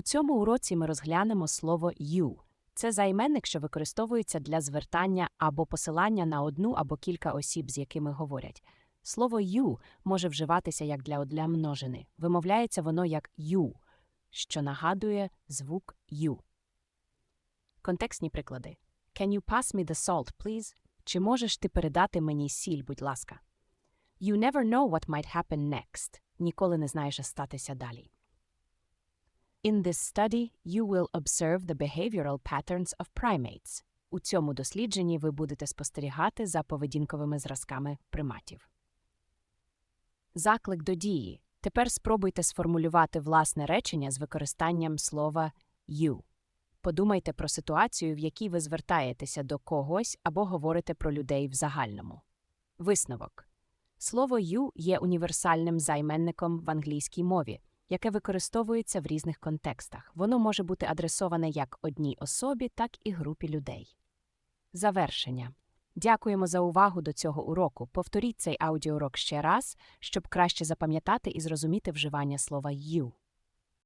У цьому уроці ми розглянемо слово you. Це займенник, що використовується для звертання або посилання на одну або кілька осіб, з якими говорять. Слово you може вживатися як для одля множини. Вимовляється воно як you, що нагадує звук you. Контекстні приклади. Can you pass me the salt, please? Чи можеш ти передати мені сіль, будь ласка? You never know what might happen next. Ніколи не знаєш, що статися далі. In this study, you will observe the behavioral patterns of primates. У цьому дослідженні ви будете спостерігати за поведінковими зразками приматів. Заклик до дії. Тепер спробуйте сформулювати власне речення з використанням слова you. Подумайте про ситуацію, в якій ви звертаєтеся до когось або говорите про людей в загальному. Висновок. Слово you є універсальним займенником в англійській мові, яке використовується в різних контекстах. Воно може бути адресоване як одній особі, так і групі людей. Завершення. Дякуємо за увагу до цього уроку. Повторіть цей аудіоурок ще раз, щоб краще запам'ятати і зрозуміти вживання слова you.